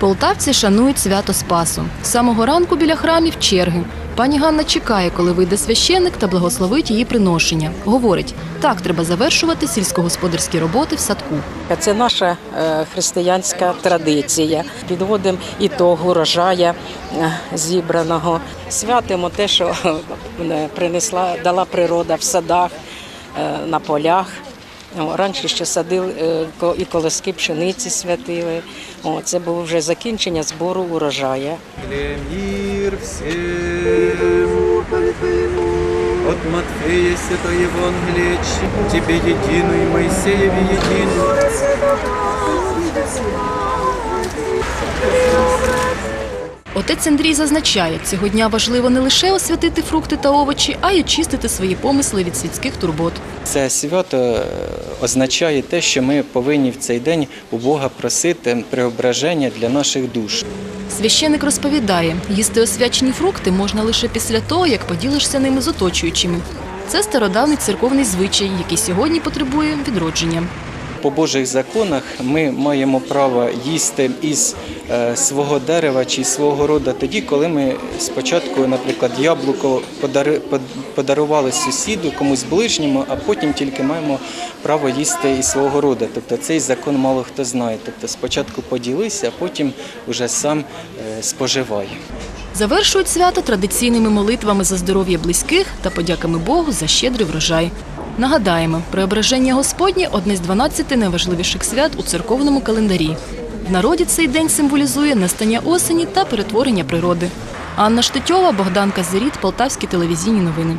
Полтавці шанують свято Спасу. З самого ранку біля храмів черги. Пані Ганна чекає, коли вийде священник та благословить її приношення. Говорить, так треба завершувати сільськогосподарські роботи в садку. Це наша е, християнська традиція. Підводимо ітог урожая е, зібраного. Святимо те, що е, принесла, дала природа в садах, на полях. Раніше ще садили е, і колоски пшениці святили. Це було вже закінчення збору урожая. Мір всім. От Матфея свято Євангеліє, Тебе единую, и Моисееве единую. Отець Андрій зазначає, цього дня важливо не лише освятити фрукти та овочі, а й очистити свої помисли від світських турбот. Це свято е, означає те, що ми повинні в цей день у Бога просити преображення для наших душ. Священик розповідає, їсти освячені фрукти можна лише після того, як поділишся ними з оточуючими. Це стародавний церковний звичай, який сьогодні потребує відродження. По Божих законах ми маємо право їсти із е, свого дерева чи свого роду тоді, коли ми спочатку, наприклад, яблуко подарували сусіду, комусь ближньому, а потім тільки маємо право їсти із свого роду. Тобто цей закон мало хто знає. Тобто спочатку поділися, а потім вже сам е, споживай. Завершують свято традиційними молитвами за здоров'я близьких та подяками Богу за щедрий врожай. Нагадаємо, преображення Господнє одне з 12 найважливіших свят у церковному календарі. В народі цей день символізує настання осені та перетворення природи. Анна Штетьова, Богдан Казиріт, Полтавські телевізійні новини.